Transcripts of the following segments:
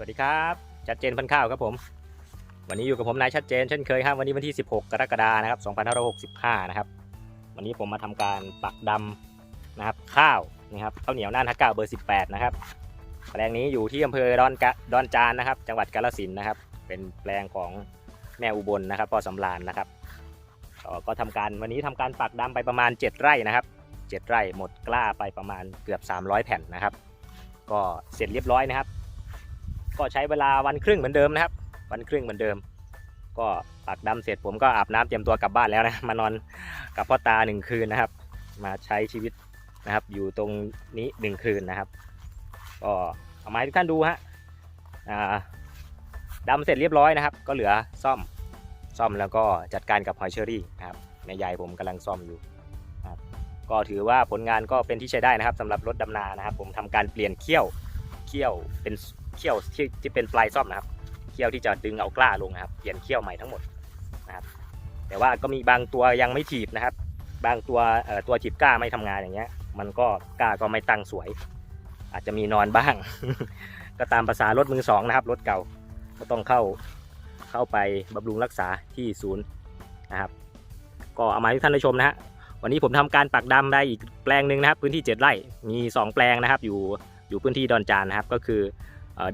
สวัสดีครับ ชัดเจนพันข้าวครับผม วันนี้อยู่กับผมนายชัดเจนเช่นเคยครับ วันนี้วันที่ 16 กรกฎานะครับ2565 นะครับ วันนี้ผมมาทำการปักดำนะครับ ข้าวนะครับข้าวเหนียวน่านฮักเก้าเบอร์ 18 นะครับแปลงนี้อยู่ที่อำเภอดอนกะดอนจานนะครับ จังหวัดกาฬสินธุ์นะครับ เป็นแปลงของแม่อุบลนะครับพ่อสำรานนะครับก็ก็ทำการวันนี้ทำการปักดำไปประมาณ 7 ไร่นะครับ 7 ไร่หมดกล้าไปประมาณเกือบ 300 แผ่นนะครับ ก็เสร็จเรียบร้อยนะครับ ก็ใช้เวลาวันครึ่งเหมือนเดิมนะครับ วันครึ่งเหมือนเดิม ก็ปักดำเสร็จผมก็อาบน้ำเตรียมตัวกลับบ้านแล้วนะ มานอนกับพ่อตาหนึ่งคืนนะครับ มาใช้ชีวิตนะครับ อยู่ตรงนี้หนึ่งคืนนะครับ ก็เอามาให้ทุกท่านดูฮะอ่าดำเสร็จเรียบร้อยนะครับ ก็เหลือซ่อมซ่อมแล้วก็จัดการกับหอยเชอรี่นะครับแม่ยายผมกำลังซ่อมอยู่ครับก็ถือว่าผลงานก็เป็นที่ใช้ได้นะครับสำหรับรถดำนานะครับ ผมทำการเปลี่ยนเขี้ยวเขี้ยวเป็น เขี้ยวที่ที่เป็นปลายซ่อมนะครับ เขี้ยวที่จะดึงเอากล้าลงนะครับ เปลี่ยนเขี้ยวใหม่ทั้งหมดนะครับ แต่ว่าก็มีบางตัวยังไม่ถีบนะครับ บางตัวเอ่อตัวถีบกล้าไม่ทำงานอย่างเงี้ย มันก็กล้าก็ไม่ตั้งสวย อาจจะมีนอนบ้าง ก็ตามภาษารถมือสองนะครับ รถเก่าก็ต้องเข้าเข้าไปบำรุงรักษาที่ศูนย์นะครับ ก็เอามาให้ท่านได้ชมนะฮะวันนี้ผมทำการปักดำได้อีกแปลงหนึ่งนะครับ พื้นที่ 7 ไร่มี 2 แปลงนะครับ อยู่อยู่พื้นที่ดอนจานนะครับ ก็คือ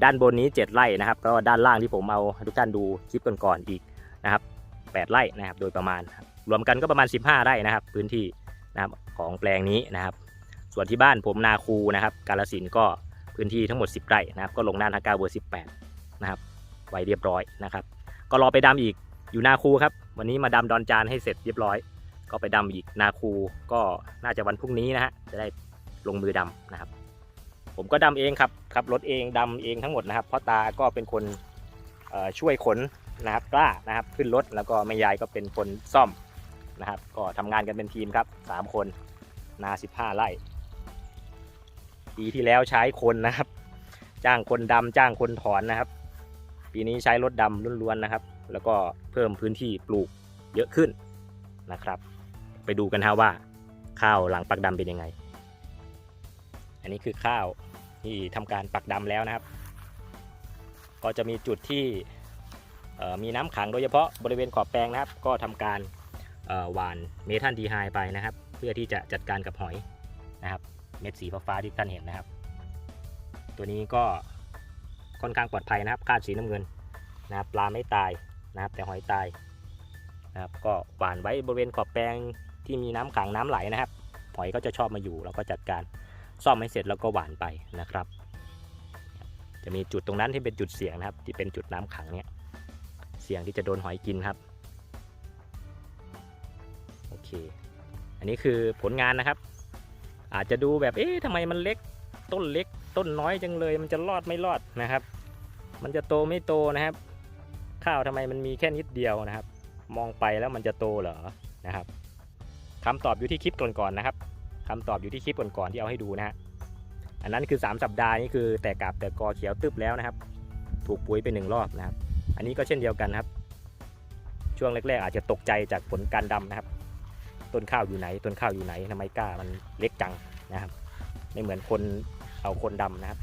ด้านบนนี้ 7 ไร่นะครับ ก็ด้านล่างที่ผมเอาทุกท่านดูคลิปก่อนๆอีกนะครับ 8 ไร่นะครับโดยประมาณ รวมกันก็ประมาณ 15 ไร่นะครับ พื้นที่นะครับของแปลงนี้นะครับ ส่วนที่บ้านผมนาคูนะครับ กาลสินก็พื้นที่ทั้งหมด 10 ไร่นะครับ ก็ลงน่านฮักกาเบอร์18นะครับ ไว้เรียบร้อยนะครับ ก็รอไปดำอีกอยู่นาคูครับ วันนี้มาดำดอนจานให้เสร็จเรียบร้อย ก็ไปดำอีกนาคูก็น่าจะวันพรุ่งนี้นะฮะจะได้ลงมือดำนะครับ ผมก็ดำเองครับขับรถเองดำเองทั้งหมดนะครับพราะตาก็เป็นคนช่วยขนนะครับกล้านะครับขึ้นรถแล้วก็แม่ยายก็เป็นคนซ่อมนะครับ ก็ทำงานกันเป็นทีมครับสามคนนา 15 ไร่ปีที่แล้วใช้คนนะครับ จ้างคนดำจ้างคนถอนนะครับ ปีนี้ใช้รถดำล้วนๆนะครับ แล้วก็เพิ่มพื้นที่ปลูกเยอะขึ้นนะครับ ไปดูกันฮะว่าข้าวหลังปักดำเป็นยังไง อันนี้คือข้าว ที่ทำการปักดำแล้วนะครับ ก็จะมีจุดที่มีน้ำขังโดยเฉพาะบริเวณขอบแปลงนะครับ ก็ทำการหว่านเมทัลดีไฮไปนะครับ เพื่อที่จะจัดการกับหอยนะครับ เม็ดสีฟ้าที่ท่านเห็นนะครับ ตัวนี้ก็ค่อนข้างปลอดภัยนะครับคาดสีน้ำเงินนะครับปลาไม่ตายนะครับ แต่หอยตายนะครับก็หว่านไว้บริเวณขอบแปลงที่มีน้ำขังน้ำไหลนะครับหอยก็จะชอบมาอยู่เราก็จัดการ ซ่อมให้เสร็จแล้วก็หวานไปนะครับ จะมีจุดตรงนั้นที่เป็นจุดเสี่ยงนะครับ ที่เป็นจุดน้ำขังเนี่ยเสี่ยงที่จะโดนหอยกินครับโอเค อันนี้คือผลงานนะครับ อาจจะดูแบบเอ๊ะทำไมมันเล็กต้นเล็ก ต้นน้อยจังเลย มันจะรอดไม่รอดนะครับ มันจะโตไม่โตนะครับ ข้าวทำไมมันมีแค่นิดเดียวนะครับ มองไปแล้วมันจะโตเหรอนะครับคำตอบอยู่ที่คลิปก่อนๆนะครับ คำตอบอยู่ที่คลิปก่อนๆที่เอาให้ดูนะฮะอันนั้นคือ 3 สัปดาห์นี่คือแต่กาบแต่กอเขียวตึบแล้วนะครับ ถูกปุ๋ยไปหนึ่งรอบนะครับ อันนี้ก็เช่นเดียวกันครับ ช่วงแรกๆ อาจจะตกใจจากผลการดำนะครับ ต้นข้าวอยู่ไหน ต้นข้าวอยู่ไหนทำไมกล้ามันเล็กจังนะครับ ไม่เหมือนคนเอาคนดำนะครับ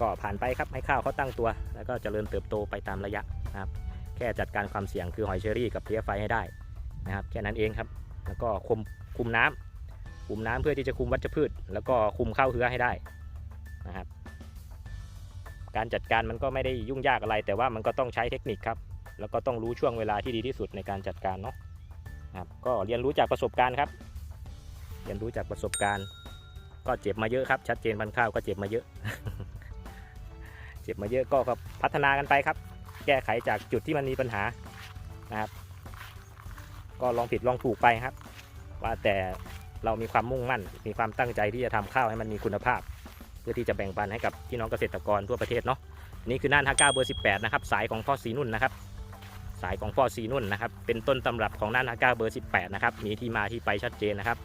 ก็ผ่านไปครับให้ข้าวเขาตั้งตัว แล้วก็เจริญเติบโตไปตามระยะนะครับ แค่จัดการความเสี่ยงคือหอยเชอรี่กับเพลี้ยไฟให้ได้นะครับ แค่นั้นเองครับ แล้วก็คุมคุมน้ำคุมน้ำเพื่อที่จะคุมวัชพืช แล้วก็คุมข้าวเฮือให้ได้นะครับ การจัดการมันก็ไม่ได้ยุ่งยากอะไร แต่ว่ามันก็ต้องใช้เทคนิคครับ แล้วก็ต้องรู้ช่วงเวลาที่ดีที่สุดในการจัดการเนาะนะครับก็เรียนรู้จากประสบการณ์ครับ เรียนรู้จากประสบการณ์ ก็เจ็บมาเยอะครับ ชัดเจนพันข้าวก็เจ็บมาเยอะ เจ็บมาเยอะก็ก็พัฒนากันไปครับ แก้ไขจากจุดที่มันมีปัญหานะครับ ก็ลองผิดลองถูกไปครับ ว่าแต่เรามีความมุ่งมั่น มีความตั้งใจที่จะทำข้าวให้มันมีคุณภาพ เพื่อที่จะแบ่งปันให้กับพี่น้องเกษตรกรทั่วประเทศเนาะนี่คือน่านฮักก้าเบอร์ 18 นะครับ สายของพ่อสีนุ่นนะครับ สายของพ่อสีนุ่นนะครับ เป็นต้นตำรับของน่านฮักก้าเบอร์ 18 นะครับ มีที่มาที่ไปชัดเจนนะครับ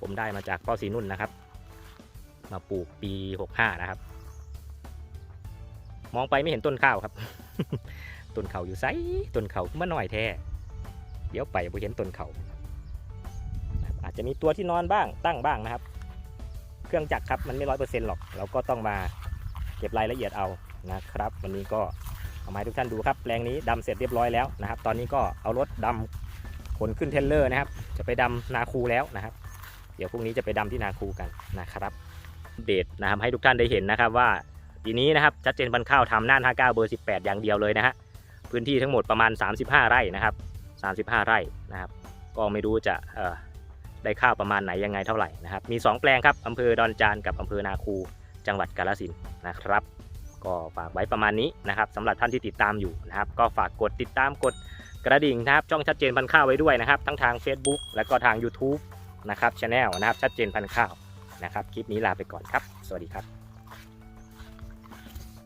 ผมได้มาจากพ่อสีนุ่นนะครับ มาปลูกปี 65 นะครับ มองไปไม่เห็นต้นข้าวครับ ต้นเขาอยู่ไซต้นเขาเมื่อหน่อยแท้ เดี๋ยวไปบ่เห็นต้นเขาอาจจะมีตัวที่นอนบ้างตั้งบ้างนะครับ เครื่องจักรครับมันไม่ร้อยเปอร์เซ็นต์หรอก เราก็ต้องมาเก็บรายละเอียดเอานะครับ วันนี้ก็เอามาให้ทุกท่านดูครับแปลงนี้ดำเสร็จเรียบร้อยแล้วนะครับ ตอนนี้ก็เอารถดำขนขึ้นเทรลเลอร์นะครับ จะไปดำนาคูแล้วนะครับ เดี๋ยวพรุ่งนี้จะไปดำที่นาคูกันนะครับอัปเดตนะครับให้ทุกท่านได้เห็นนะครับว่าปีนี้นะครับชัดเจนพันธุ์ข้าวทำน่าน59เบอร์ 18 อย่างเดียวเลยนะฮะพื้นที่ทั้งหมดประมาณ 35 ไร่นะครับ 35 ไร่นะครับ ก็ไม่รู้จะเอ่อได้ข้าวประมาณไหนยังไงเท่าไหร่นะครับ มี 2 แปลงครับอำเภอดอนจานกับอำเภอนาคู จังหวัดกาฬสินนะครับ ก็ฝากไว้ประมาณนี้นะครับสำหรับท่านที่ติดตามอยู่นะครับ ก็ฝากกดติดตามกดกระดิ่งนะครับช่องชัดเจนพันข้าวไว้ด้วยนะครับ ทั้งทาง Facebook และก็ทาง YouTube นะครับช anel นะครับชัดเจนพันข้าวนะครับ คลิปนี้ลาไปก่อนครับ สวัสดีครับ